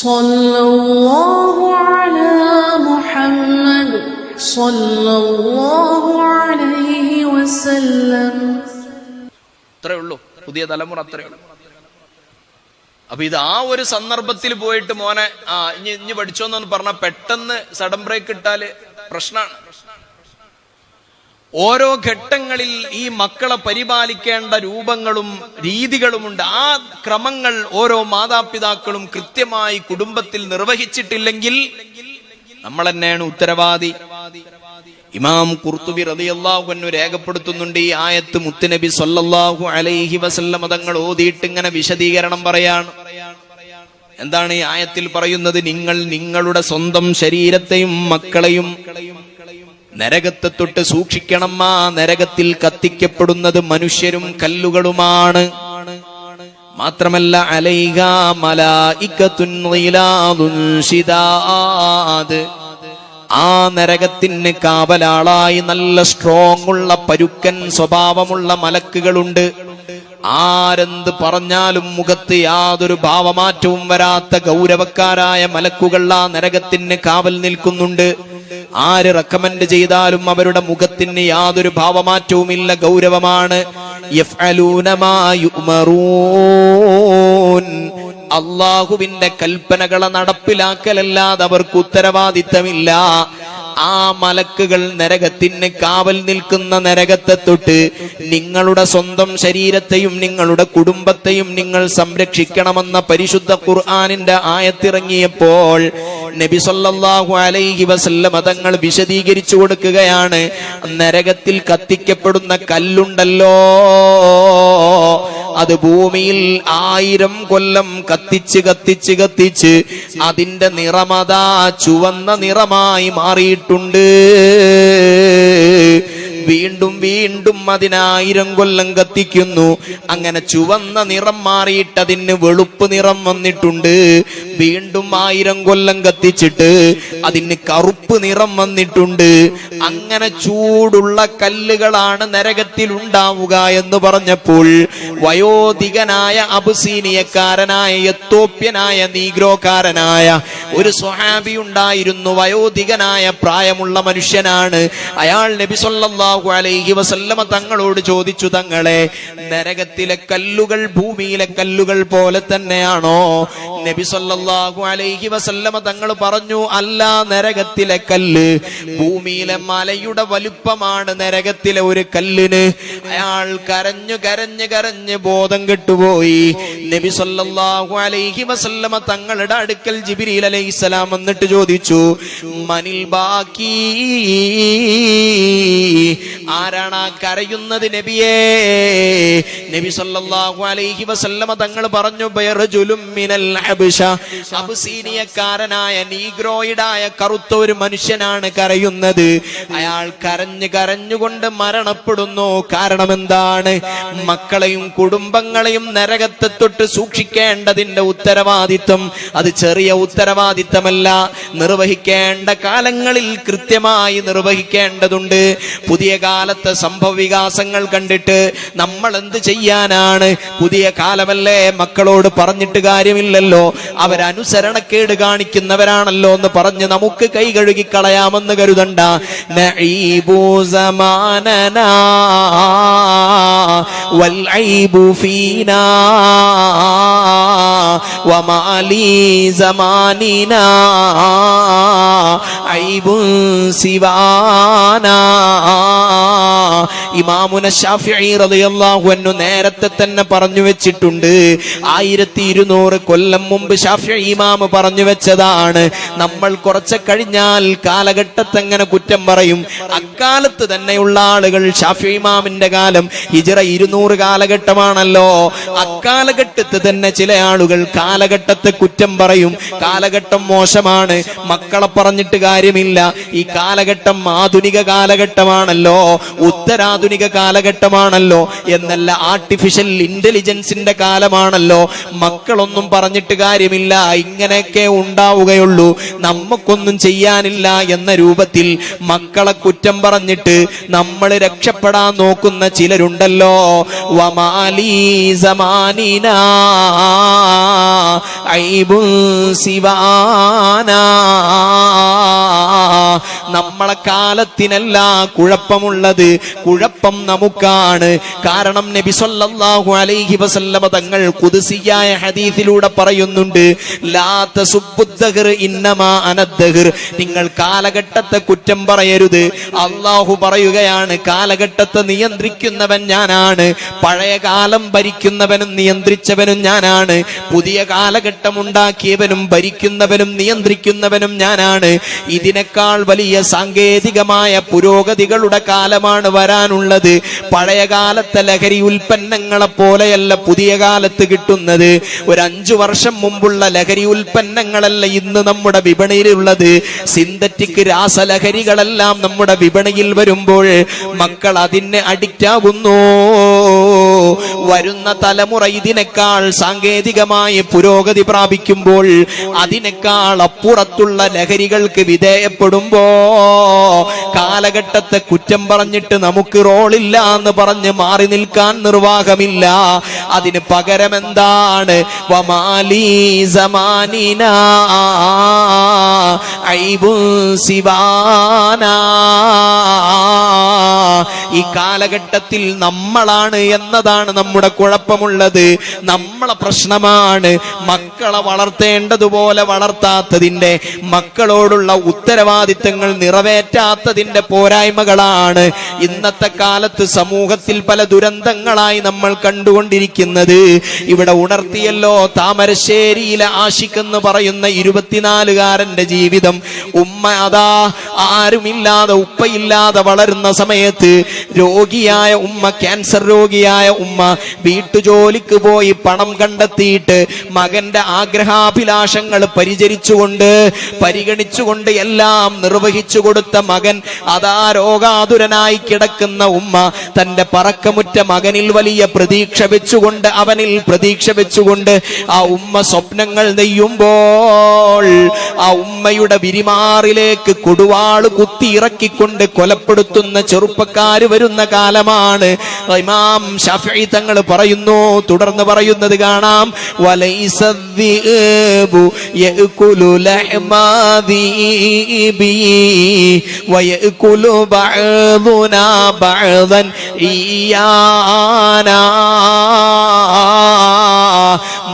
صلى الله على محمد صلى الله عليه وسلم അത്രേ ഉള്ളൂ പുതിയ തലമുറ അത്രേ ഉള്ളൂ അപ്പൊ ഇത് ആ ഒരു സന്ദർഭത്തിൽ പോയിട്ട് മോനെ ആ ഇനി ഇനി പഠിച്ചോന്നു പറഞ്ഞ പെട്ടെന്ന് സഡൻ ബ്രേക്ക് ഇട്ടാല് പ്രശ്നമാണ് ഓരോ ഘട്ടങ്ങളിൽ ഈ മക്കളെ പരിപാലിക്കേണ്ട രൂപങ്ങളും രീതികളുമുണ്ട്. ആ ക്രമങ്ങൾ ഓരോ മാതാപിതാക്കളും കൃത്യമായി കുടുംബത്തിൽ നിർവഹിച്ചിട്ടില്ലെങ്കിൽ നമ്മൾ തന്നെയാണ് ഉത്തരവാദി. ഇമാം കുർത്തുബി അൻഹു രേഖപ്പെടുത്തുന്നുണ്ട് ഈ ആയത്ത് മുത്തുനബി സ്വല്ലല്ലാഹു അലൈഹി വസല്ലം തങ്ങൾ ഓതിയിട്ട് ഇങ്ങനെ വിശദീകരണം പറയാണ്. എന്താണ് ഈ ആയത്തിൽ പറയുന്നത്? നിങ്ങൾ നിങ്ങളുടെ സ്വന്തം ശരീരത്തെയും മക്കളെയും നരകത്തെ തൊട്ട് സൂക്ഷിക്കണം ആ നരകത്തിൽ കത്തിക്കപ്പെടുന്നത് മനുഷ്യരും കല്ലുകളുമാണ്. മാത്രമല്ല അലൈഹ ശിദാദ്. ആ നരകത്തിന് കാവലാളായി നല്ല സ്ട്രോങ് ഉള്ള പരുക്കൻ സ്വഭാവമുള്ള മലക്കുകളുണ്ട്. ആരെന്ത് പറഞ്ഞാലും മുഖത്ത് യാതൊരു ഭാവമാറ്റവും വരാത്ത ഗൗരവക്കാരായ മലക്കുകൾ ആ നരകത്തിന് കാവൽ നിൽക്കുന്നുണ്ട്. ആര് റെക്കമെൻഡ് ചെയ്താലും അവരുടെ മുഖത്തിന് യാതൊരു ഭാവമാറ്റവുമില്ല ഗൗരവമാണ്. അള്ളാഹുവിന്റെ കൽപ്പനകളെ നടപ്പിലാക്കലല്ലാതെ അവർക്ക് ഉത്തരവാദിത്തമില്ല. ആ മലക്കുകൾ നരകത്തിന് കാവൽ നിൽക്കുന്ന നരകത്തെ തൊട്ട് നിങ്ങളുടെ സ്വന്തം ശരീരത്തെയും നിങ്ങളുടെ കുടുംബത്തെയും നിങ്ങൾ സംരക്ഷിക്കണമെന്ന പരിശുദ്ധ ഖുർആാനിന്റെ ആയത്തിറങ്ങിയപ്പോൾ നബി സല്ലല്ലാഹു അലൈഹി വസല്ലം തങ്ങൾ വിശദീകരിച്ചു കൊടുക്കുകയാണ് നരകത്തിൽ കത്തിക്കപ്പെടുന്ന കല്ലുണ്ടല്ലോ. അത് ഭൂമിയിൽ ആയിരം കൊല്ലം കത്തിച്ച് കത്തിച്ച് കത്തിച്ച് അതിന്റെ നിറമതാ ചുവന്ന നിറമായി മാറിയിട്ടുണ്ട്. വീണ്ടും വീണ്ടും അതിനായിരം കൊല്ലം കത്തിക്കുന്നു. അങ്ങനെ ചുവന്ന നിറം മാറിയിട്ട് അതിന് വെളുപ്പ് നിറം വന്നിട്ടുണ്ട്. വീണ്ടും ആയിരം കൊല്ലം കത്തിച്ചിട്ട് അതിന് കറുപ്പ് നിറം വന്നിട്ടുണ്ട്. അങ്ങനെ ചൂടുള്ള കല്ലുകളാണ് നരകത്തിൽ ഉണ്ടാവുക എന്ന് പറഞ്ഞപ്പോൾ വയോധികനായ അബുസീനിയക്കാരനായ എത്തോപ്യനായ നീഗ്രോക്കാരനായ ഒരു സ്വഹാബി ഉണ്ടായിരുന്നു. വയോധികനായ പ്രായമുള്ള മനുഷ്യനാണ്. അയാൾ നബി സല്ലല്ലാഹു അലൈഹി വസല്ലമ തങ്ങളോട് ചോദിച്ചു തങ്ങളെ നരകത്തിലെ കല്ലുകൾ ഭൂമിയിലെ കല്ലുകൾ പോലെ തന്നെയാണോ? നബി സല്ലല്ലാഹു അലൈഹി വസല്ലമ തങ്ങൾ പറഞ്ഞു അല്ല നരകത്തിലെ കല്ല് ഭൂമിയിലെ മലയുടെ വലുപ്പമാണ് നരകത്തിലെ ഒരു കല്ലിന്. അയാൾ കരഞ്ഞു കരഞ്ഞു കരഞ്ഞ് ബോധം കെട്ടുപോയി. നബി സല്ലല്ലാഹു അലൈഹി വസല്ലമ തങ്ങളുടെ അടുക്കൽ ജിബ്രീൽ അലൈഹിസ്സലാം വന്നിട്ട് ചോദിച്ചു മനിൽ ബാക്കി ആരാണ് ആ കരയുന്നത് നബിയേ? നബി സല്ലല്ലാഹു അലൈഹി വസല്ലമ തങ്ങൾ പറഞ്ഞു ബയർജുലും മിനൽ ഹബ്ശ അബ്സീനിയക്കാരനായ നീഗ്രോയിഡായ കറുത്ത ഒരു മനുഷ്യനാണ് കരയുന്നത്. അയാൾ കരഞ്ഞു കരഞ്ഞുകൊണ്ട് മരണപ്പെടുന്നു. കാരണം എന്താണ്? മക്കളെയും കുടുംബങ്ങളെയും നരകത്തെ തൊട്ട് സൂക്ഷിക്കേണ്ടതിന്റെ ഉത്തരവാദിത്വം. അത് ചെറിയ ഉത്തരവാദിത്തമല്ല നിർവഹിക്കേണ്ട കാലങ്ങളിൽ കൃത്യമായി നിർവഹിക്കേണ്ടതുണ്ട്. പുതിയ കാലത്തെ സംഭവവികാസങ്ങൾ കണ്ടിട്ട് നമ്മൾ എന്ത് ചെയ്യാനാണ്? പുതിയ കാലമല്ലേ? മക്കളോട് പറഞ്ഞിട്ട് കാര്യമില്ലല്ലോ. അവരനുസരണക്കേട് കാണിക്കുന്നവരാണല്ലോ എന്ന് പറഞ്ഞ് നമുക്ക് കൈ കഴുകി കളയാമെന്ന് കരുതണ്ട. നഈബൂ സമാനനാ والعيب فينا وما لي زماننا عيب سوانا ഇമാമുന ഷാഫിഈ റളിയല്ലാഹു അൻഹു നേരത്തെ തന്നെ പറഞ്ഞു വെച്ചിട്ടുണ്ട് ആയിരത്തി ഇരുന്നൂറ് കൊല്ലം മുമ്പ് ഷാഫിഈ ഇമാമ് പറഞ്ഞു വെച്ചതാണ് നമ്മൾ കുറച്ച് കഴിഞ്ഞാൽ കാലഘട്ടത്തെ എങ്ങനെ കുറ്റം പറയും അക്കാലത്ത് തന്നെയുള്ള ആളുകൾ ഷാഫി ഇമാമിന്റെ കാലം ഹിജറ ഇരുന്നൂറ് കാലഘട്ടമാണല്ലോ. അക്കാലഘട്ടത്ത് തന്നെ ചില ആളുകൾ കാലഘട്ടത്തെ കുറ്റം പറയും. കാലഘട്ടം മോശമാണ്. മക്കളെ പറഞ്ഞിട്ട് കാര്യമില്ല. ഈ കാലഘട്ടം ആധുനിക കാലഘട്ടമാണല്ലോ. ഉത്തരാധുനിക കാലഘട്ടമാണല്ലോ. എന്നല്ല ആർട്ടിഫിഷ്യൽ ഇന്റലിജൻസിന്റെ കാലമാണല്ലോ. മക്കളൊന്നും പറഞ്ഞിട്ട് കാര്യമില്ല. ഇങ്ങനെയൊക്കെ ഉണ്ടാവുകയുള്ളൂ. നമുക്കൊന്നും ചെയ്യാനില്ല എന്ന രൂപത്തിൽ മക്കളെ കുറ്റം പറഞ്ഞിട്ട് നമ്മൾ രക്ഷപ്പെടാൻ നോക്കുന്ന ചിലരുണ്ടല്ലോ. വമാലീ സമാനിന. ഐബുൻ സിവാന. നമ്മളെ കാലത്തിനല്ല കുഴപ്പമുള്ളത്. കുഴപ്പം നമുക്കാണ്. കാരണം നബി സല്ലല്ലാഹു അലൈഹി വസല്ലമ തങ്ങൾ കുദ്സിയായ ഹദീസിലൂടെ പറയുന്നുണ്ട് ലാ തസുബ്ബുദ്ദഹർ ഇന്നമാ അനദ്ദഹർ നിങ്ങൾ കാലഘട്ടത്തെ കുറ്റം പറയരുത്. അള്ളാഹു പറയുകയാണ് കാലഘട്ടത്തെ നിയന്ത്രിക്കുന്നവൻ ഞാനാണ്. പഴയ കാലം ഭരിക്കുന്നവനും നിയന്ത്രിച്ചവനും ഞാനാണ്. പുതിയ കാലഘട്ടം ഉണ്ടാക്കിയവനും ഭരിക്കുന്നവനും നിയന്ത്രിക്കുന്നവനും ഞാനാണ്. ഇതിനേക്കാൾ വലിയ സാങ്കേതികമായ പുരോഗതികളുടെ കാലമാണ് വരാനുള്ളത്. പഴയ കാലത്തെ ലഹരി ഉൽപ്പന്നങ്ങളെ പോലെയല്ല പുതിയ കാലത്ത് കിട്ടുന്നത്. ഒരു അഞ്ചു വർഷം മുമ്പുള്ള ലഹരി ഉൽപ്പന്നങ്ങളല്ല ഇന്ന് നമ്മുടെ വിപണിയിലുള്ളത്. സിന്തറ്റിക് രാസലഹരികളെല്ലാം നമ്മുടെ വിപണിയിൽ വരുമ്പോൾ മക്കൾ അതിന് അഡിക്റ്റ് ആകുന്നു വരുന്ന തലമുറ ഇതിനേക്കാൾ സാങ്കേതികമായ പുരോഗതി പ്രാപിക്കുമ്പോൾ അതിനേക്കാൾ അപ്പുറത്തുള്ള ലഹരികൾക്ക് വിധേയപ്പെടുമ്പോ കാലഘട്ടത്തെ കുറ്റം പറഞ്ഞിട്ട് നമുക്ക് റോളില്ല എന്ന് പറഞ്ഞ് മാറി നിൽക്കാൻ നിർവാഹമില്ല. അതിന് പകരം എന്താണ് ഈ കാലഘട്ടത്തിൽ നമ്മളാണ് എന്നതാണ് നമ്മുടെ കുഴപ്പമുള്ളത്. നമ്മളെ പ്രശ്നമാണ്. മക്കളെ വളർത്തേണ്ടതുപോലെ വളർത്താത്തതിന്റെ മക്കളോടുള്ള ഉത്തരവാദിത്തങ്ങൾ നിറവേറ്റാത്തതിന്റെ പോരായ്മകളാണ് ഇന്നത്തെ കാലത്ത് സമൂഹത്തിൽ പല ദുരന്തങ്ങളായി നമ്മൾ കണ്ടുകൊണ്ടിരിക്കുന്നത്. ഇവിടെ ഉണർത്തിയല്ലോ താമരശ്ശേരിയിലെ ആഷിഖ് എന്ന് പറയുന്ന ഇരുപത്തിനാലുകാരന്റെ ജീവിതം. ഉമ്മ അതാ ആരുമില്ലാതെ ഉപ്പയില്ലാതെ വളരുന്ന സമയത്ത് രോഗിയായ ഉമ്മ ക്യാൻസർ രോഗിയായ ഉമ്മ വീട്ടുജോലിക്ക് പോയി പണം കണ്ടെത്തിയിട്ട് മകന്റെ ആഗ്രഹാഭിലാഷങ്ങൾ പരിചരിച്ചുകൊണ്ട് പരിഗണിച്ചുകൊണ്ട് എല്ലാം നിർവഹിച്ചു കൊടുത്ത മകൻ അതാ രോഗാതുരനായി കിടക്കുന്ന ഉമ്മ തന്റെ പറക്കമുറ്റ മകനിൽ വലിയ പ്രതീക്ഷ വെച്ചുകൊണ്ട് അവനിൽ പ്രതീക്ഷ വെച്ചുകൊണ്ട് ആ ഉമ്മ സ്വപ്നങ്ങൾ നെയ്യുമ്പോൾ ആ ഉമ്മയുടെ വിരിമാറിലേക്ക് കൊടുവാൾ കുത്തി ഇറക്കിക്കൊണ്ട് കൊലപ്പെടുത്തുന്ന ചെറുപ്പക്കാര് വരുന്ന കാലമാണ് ഇമാം കാണാം. ഷഫി തങ്ങൾ പറയുന്നു തുടർന്ന് പറയുന്നത് കാണാം. വയക്കുലു ബഅദുനാ ബഅദൻ ഇയാനാ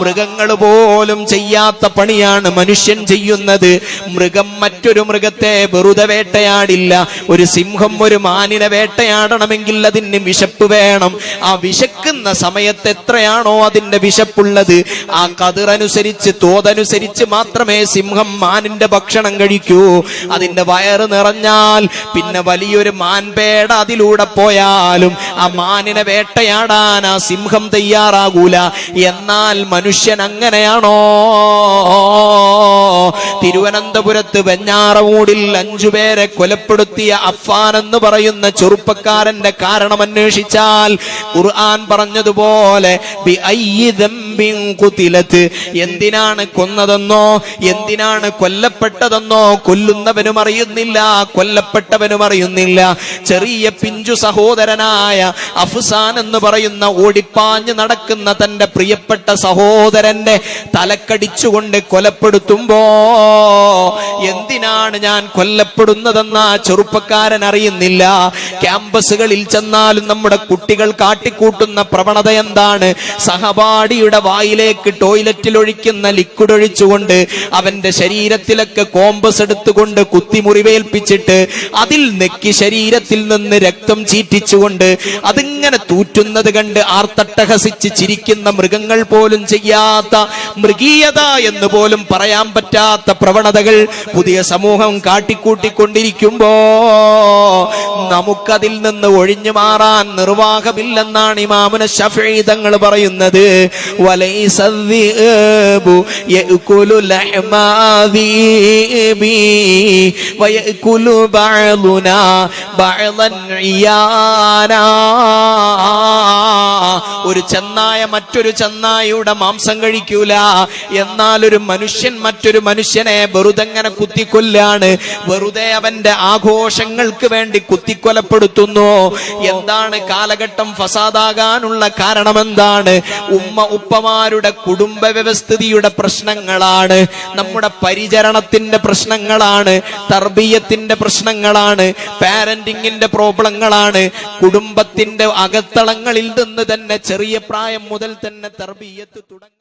മൃഗങ്ങൾ പോലും ചെയ്യാത്ത പണിയാണ് മനുഷ്യൻ ചെയ്യുന്നത്. മൃഗം മറ്റൊരു മൃഗത്തെ വെറുതെ വേട്ടയാടില്ല. ഒരു സിംഹം ഒരു മാനിനെ വേട്ടയാടണമെങ്കിൽ അതിന് വിശപ്പ് വേണം. ആ വിശക്കുന്ന സമയത്ത് എത്രയാണോ അതിന്റെ വിശപ്പുള്ളത്. ആ കതിറനുസരിച്ച് തോതനുസരിച്ച് മാത്രമേ സിംഹം മാനിന്റെ ഭക്ഷണം കഴിക്കൂ. അതിന്റെ വയറ് നിറഞ്ഞാൽ പിന്നെ വലിയൊരു മാൻപേട അതിലൂടെ പോയാലും ആ മാനിനെ വേട്ടയാടാൻ ആ സിംഹം തയ്യാറാകൂല. എന്നാൽ മനുഷ്യൻ അങ്ങനെയാണോ? തിരുവനന്തപുരത്ത് വെഞ്ഞാറമൂടിൽ അഞ്ചുപേരെ കൊലപ്പെടുത്തിയ അഫാൻ എന്ന് പറയുന്ന ചെറുപ്പക്കാരന്റെ കാരണം അന്വേഷിച്ചാൽ ഖുർആൻ പറഞ്ഞതുപോലെ ഖുതിലത്ത് എന്തിനാണ് കൊന്നതെന്നോ എന്തിനാണ് കൊല്ലപ്പെട്ടതെന്നോ കൊല്ലുന്നവനും അറിയുന്നില്ല കൊല്ലപ്പെട്ടവനും അറിയുന്നില്ല. ചെറിയ പിഞ്ചു സഹോദരനായ അഫ്സാൻ എന്ന് പറയുന്ന ഓടിപ്പാഞ്ഞ് നടക്കുന്ന തന്റെ പ്രിയപ്പെട്ട സഹോദരന്റെ തലക്കടിച്ചുകൊണ്ട് കൊലപ്പെടുത്തുമ്പോ എന്തിനാണ് ഞാൻ കൊല്ലപ്പെടുന്നതെന്ന ചെറുപ്പക്കാരൻ അറിയുന്നില്ല. ക്യാമ്പസുകളിൽ ചെന്നാലും നമ്മുടെ കുട്ടികൾ കാട്ടിക്കൂട്ടുന്ന പ്രവണത എന്താണ്? സഹപാഠിയുടെ വായിലേക്ക് ടോയ്ലറ്റിൽ ഒഴിക്കുന്ന ലിക്വിഡ് ഒഴിച്ചുകൊണ്ട് അവന്റെ ശരീരത്തിലൊക്കെ കോമ്പസ് എടുത്തുകൊണ്ട് കുത്തി മുറിവേൽപ്പിച്ചിട്ട് അതിൽ നെക്കി ശരീരത്തിൽ നിന്ന് രക്തം ചീറ്റിച്ചുകൊണ്ട് അതിങ്ങനെ തൂറ്റുന്നത് കണ്ട് ആർത്തട്ടഹസിച്ച് ചിരിക്കുന്ന മൃഗങ്ങൾ പോലും ചെയ്യാത്ത മൃഗീയത എന്ന് പോലും പറയാൻ പറ്റാത്ത പ്രവണതകൾ പുതിയ സമൂഹം കാട്ടിക്കൂട്ടിക്കൊണ്ടിരിക്കുമ്പോ നമുക്കതിൽ നിന്ന് ഒഴിഞ്ഞു മാറാൻ നിർവാഹമില്ലെന്നാണ് ഇമാമുന ഷഫീ തങ്ങൾ പറയുന്നത്. وليس الذئب يأكل لحم ذئب ويأكل بعضنا بعضا عيانا. ഒരു ചെന്നായ മറ്റൊരു ചെന്നായയുടെ മാംസം കഴിക്കൂല. എന്നാൽ ഒരു മനുഷ്യൻ മറ്റൊരു മനുഷ്യനെ വെറുതെങ്ങനെ കുത്തിക്കൊല്ലാണ്? വെറുതെ അവന്റെ ആഘോഷങ്ങൾക്ക് വേണ്ടി കുത്തിക്കൊലപ്പെടുത്തുന്നു. എന്താണ് കാലഘട്ടം ഫസാദാകാനുള്ള കാരണം എന്താണ് ഉമ്മ ഉപ്പമാരുടെ കുടുംബ വ്യവസ്ഥിതിയുടെ പ്രശ്നങ്ങളാണ്. നമ്മുടെ പരിചരണത്തിന്റെ പ്രശ്നങ്ങളാണ്. തർബീയത്തിന്റെ പ്രശ്നങ്ങളാണ്. പാരന്റിങ്ങിന്റെ പ്രോബ്ലങ്ങളാണ്. കുടുംബത്തിന്റെ അകത്തളങ്ങളിൽ നിന്ന് തന്നെ ചെറിയ പ്രായം മുതൽ തന്നെ തർബീയത്ത് തുടങ്ങി.